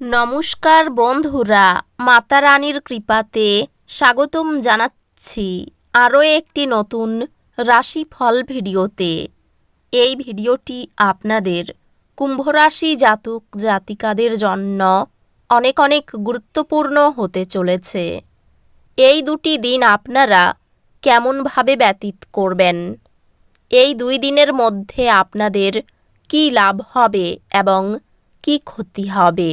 নমস্কার বন্ধুরা মাতা রানীর কৃপাতে স্বাগতম জানাচ্ছি আরও একটি নতুন রাশিফল ভিডিওতে। এই ভিডিওটি আপনাদের কুম্ভরাশি জাতক জাতিকাদের জন্য অনেক অনেক গুরুত্বপূর্ণ হতে চলেছে। এই দুটি দিন আপনারা কেমনভাবে ব্যতীত করবেন? এই দুই দিনের মধ্যে আপনাদের কী লাভ হবে এবং কী ক্ষতি হবে?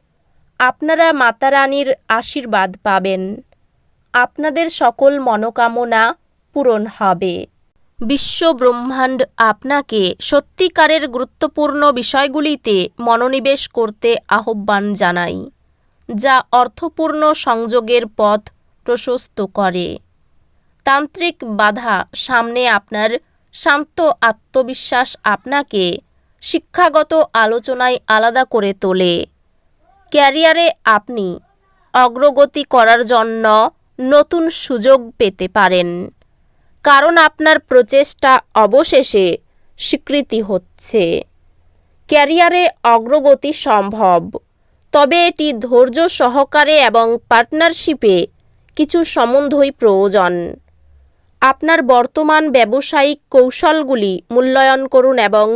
আপনারা মাতা রানীর আশীর্বাদ পাবেন। আপনাদের সকল মনোকামনা পূরণ হবে। বিশ্ব ব্রহ্মাণ্ড আপনাকে সত্যিকারের গুরুত্বপূর্ণ বিষয়গুলিতে মনোনিবেশ করতে আহ্বান জানাই যা অর্থপূর্ণ সংযোগের পথ প্রশস্ত করে। তান্ত্রিক বাধা সামনে আপনার শান্ত আত্মবিশ্বাস আপনাকে শিক্ষাগত আলোচনায় আলাদা করে তোলে। ক্যারিয়ারে আপনি অগ্রগতি করার জন্য নতুন সুযোগ পেতে পারেন। কারণ আপনার প্রচেষ্টা অবশেষে স্বীকৃতি হচ্ছে। ক্যারিয়ারে অগ্রগতি সম্ভব, তবে এটি ধৈর্য সহকারে এবং পার্টনারশিপে কিছু সম্বন্ধই প্রয়োজন। আপনার বর্তমান ব্যবসায়িক কৌশলগুলি মূল্যায়ন করুন এবং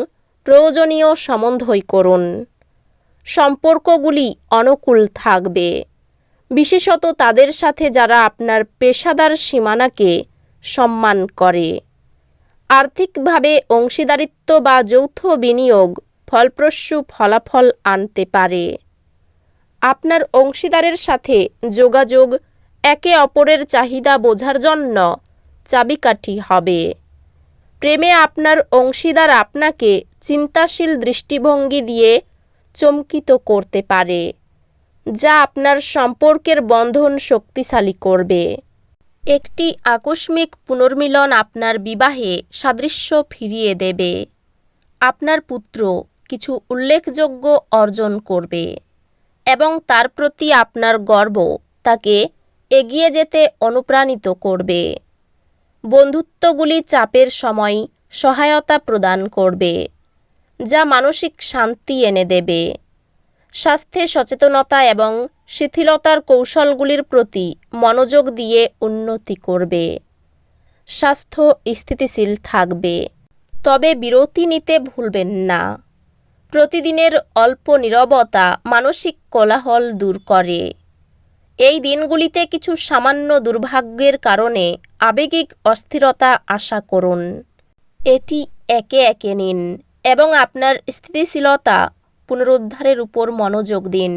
প্রয়োজনীয় সম্বন্ধই করুন। সম্পর্কগুলি অনুকূল থাকবে। বিশেষত তাদের সাথে যারা আপনার পেশাদার সীমানাকে সম্মান করে। আর্থিকভাবে অংশীদারিত্ব বা যৌথ বিনিয়োগ ফলপ্রসূ ফলাফল আনতে পারে। আপনার অংশীদারের সাথে যোগাযোগ একে অপরের চাহিদা বোঝার জন্য চাবিকাঠি হবে। প্রেমে আপনার অংশীদার আপনাকে চিন্তাশীল দৃষ্টিভঙ্গি দিয়ে চমকিত করতে পারে, যা আপনার সম্পর্কের বন্ধন শক্তিশালী করবে। একটি আকস্মিক পুনর্মিলন আপনার বিবাহে সাদৃশ্য ফিরিয়ে দেবে। আপনার পুত্র কিছু উল্লেখযোগ্য অর্জন করবে এবং তার প্রতি আপনার গর্ব তাকে এগিয়ে যেতে অনুপ্রাণিত করবে। বন্ধুত্বগুলি চাপের সময় সহায়তা প্রদান করবে। যা মানসিক শান্তি এনে দেবে। স্বাস্থ্যে সচেতনতা এবং শিথিলতার কৌশলগুলির প্রতি মনোযোগ দিয়ে উন্নতি করবে। স্বাস্থ্য স্থিতিশীল থাকবে। তবে বিরতি নিতে ভুলবেন না। প্রতিদিনের অল্প নীরবতা মানসিক কোলাহল দূর করে। এই দিনগুলিতে কিছু সামান্য দুর্ভাগ্যের কারণে আবেগিক অস্থিরতা আশা করুন। এটি একে একে নিন। এবং আপনার স্থিতিশীলতা পুনরুদ্ধারের উপর মনোযোগ দিন।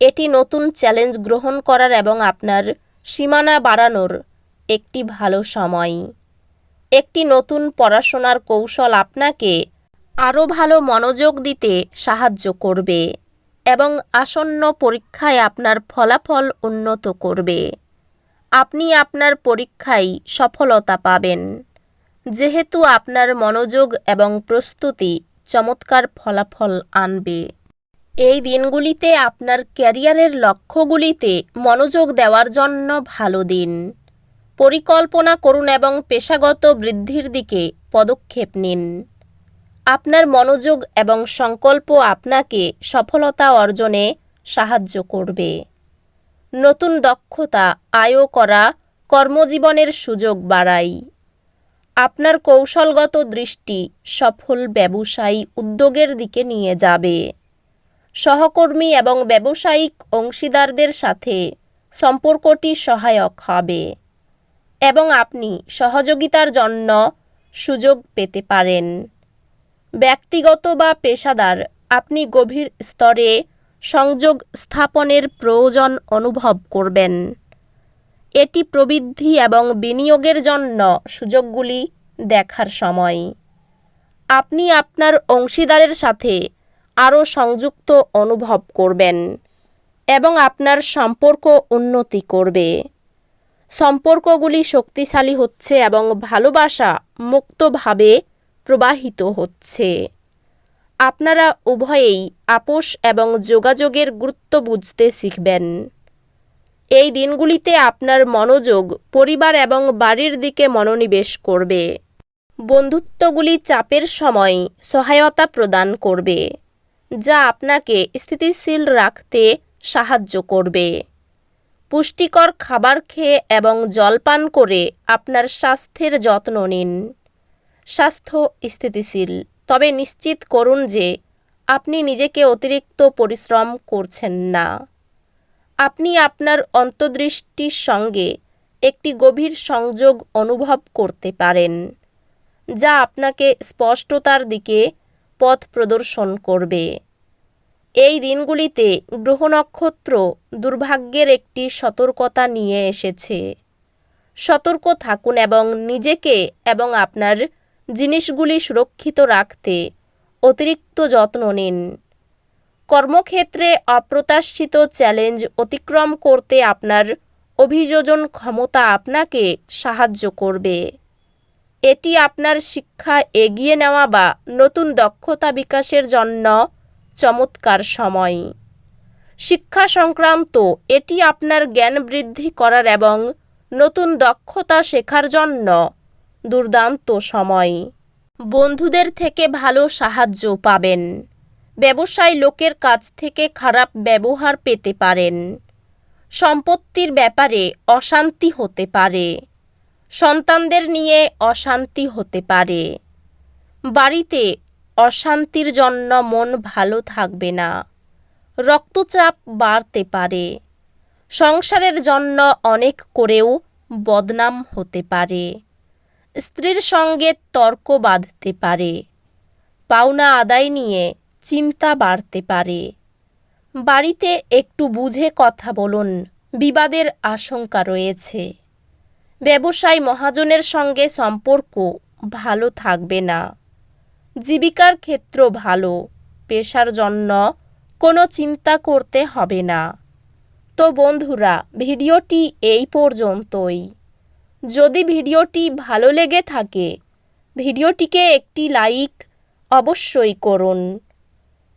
এটি নতুন চ্যালেঞ্জ গ্রহণ করার এবং আপনার সীমানা বাড়ানোর একটি ভালো সময়। একটি নতুন পড়াশোনার কৌশল আপনাকে আরও ভালো মনোযোগ দিতে সাহায্য করবে এবং আসন্ন পরীক্ষায় আপনার ফলাফল উন্নত করবে। আপনি আপনার পরীক্ষায় সফলতা পাবেন। যেহেতু আপনার মনোযোগ এবং প্রস্তুতি চমৎকার ফলাফল আনবে। এই দিনগুলিতে আপনার ক্যারিয়ারের লক্ষ্যগুলিতে মনোযোগ দেওয়ার জন্য ভালো দিন। পরিকল্পনা করুন এবং পেশাগত বৃদ্ধির দিকে পদক্ষেপ নিন। আপনার মনোযোগ এবং সংকল্প আপনাকে সফলতা অর্জনে সাহায্য করবে। নতুন দক্ষতা আয় করা কর্মজীবনের সুযোগ বাড়ায় আপনার কৌশলগত দৃষ্টি সফল ব্যবসায়ী উদ্যোগের দিকে নিয়ে যাবে। সহকর্মী এবং ব্যবসায়িক অংশীদারদের সাথে সম্পর্কটি সহায়ক হবে এবং আপনি সহযোগিতার জন্য সুযোগ পেতে পারেন। ব্যক্তিগত বা পেশাদার, আপনি গভীর স্তরে সংযোগ স্থাপনের প্রয়োজন অনুভব করবেন। এটি প্রবৃদ্ধি এবং বিনিয়োগের জন্য সুযোগগুলি দেখার সময়। আপনি আপনার অংশীদারের সাথে আরও সংযুক্ত অনুভব করবেন এবং আপনার সম্পর্ক উন্নতি করবে। সম্পর্কগুলি শক্তিশালী হচ্ছে এবং ভালোবাসা মুক্তভাবে প্রবাহিত হচ্ছে। আপনারা উভয়েই আপোষ এবং যোগাযোগের গুরুত্ব বুঝতে শিখবেন। এই দিনগুলিতে আপনার মনোযোগ পরিবার এবং বাড়ির দিকে মনোনিবেশ করবে। বন্ধুত্বগুলি চাপের সময় সহায়তা প্রদান করবে, যা আপনাকে স্থিতিশীল রাখতে সাহায্য করবে। পুষ্টিকর খাবার খেয়ে এবং জলপান করে আপনার স্বাস্থ্যের যত্ন নিন। স্বাস্থ্য স্থিতিশীল, তবে নিশ্চিত করুন যে আপনি নিজেকে অতিরিক্ত পরিশ্রম করছেন না। আপনি আপনার অন্তর্দৃষ্টির সঙ্গে একটি গভীর সংযোগ অনুভব করতে পারেন, যা আপনাকে স্পষ্টতার দিকে পথ প্রদর্শন করবে। এই দিনগুলিতে গ্রহ নক্ষত্র দুর্ভাগ্যের একটি সতর্কতা নিয়ে এসেছে। সতর্ক থাকুন এবং নিজেকে এবং আপনার জিনিসগুলি সুরক্ষিত রাখতে অতিরিক্ত যত্ন নিন। কর্মক্ষেত্রে অপ্রত্যাশিত চ্যালেঞ্জ অতিক্রম করতে আপনার অভিযোজন ক্ষমতা আপনাকে সাহায্য করবে। এটি আপনার শিক্ষা এগিয়ে নেওয়া বা নতুন দক্ষতা বিকাশের জন্য চমৎকার সময়। শিক্ষা সংক্রান্ত এটি আপনার জ্ঞান বৃদ্ধি করার এবং নতুন দক্ষতা শেখার জন্য দুর্দান্ত সময়। বন্ধুদের থেকে ভালো সাহায্য পাবেন। ব্যবসায় লোকের কাছ থেকে খারাপ ব্যবহার পেতে পারেন। সম্পত্তির ব্যাপারে অশান্তি হতে পারে। সন্তানদের নিয়ে অশান্তি হতে পারে। বাড়িতে অশান্তির জন্য মন ভালো থাকবে না। রক্তচাপ বাড়তে পারে। সংসারের জন্য অনেক করেও বদনাম হতে পারে। স্ত্রীর সঙ্গে তর্ক বাঁধতে পারে। পাওনা আদায় নিয়ে চিন্তা বাড়তে পারে। বাড়িতে একটু বুঝে কথা বলুন, বিবাদের আশঙ্কা রয়েছে। ব্যবসায় মহাজনের সঙ্গে সম্পর্ক ভালো থাকবে না। জীবিকার ক্ষেত্র ভালো, পেশার জন্য কোনো চিন্তা করতে হবে না। তো বন্ধুরা, ভিডিওটি এই পর্যন্তই। যদি ভিডিওটি ভালো লেগে থাকে, ভিডিওটিকে একটি লাইক অবশ্যই করুন।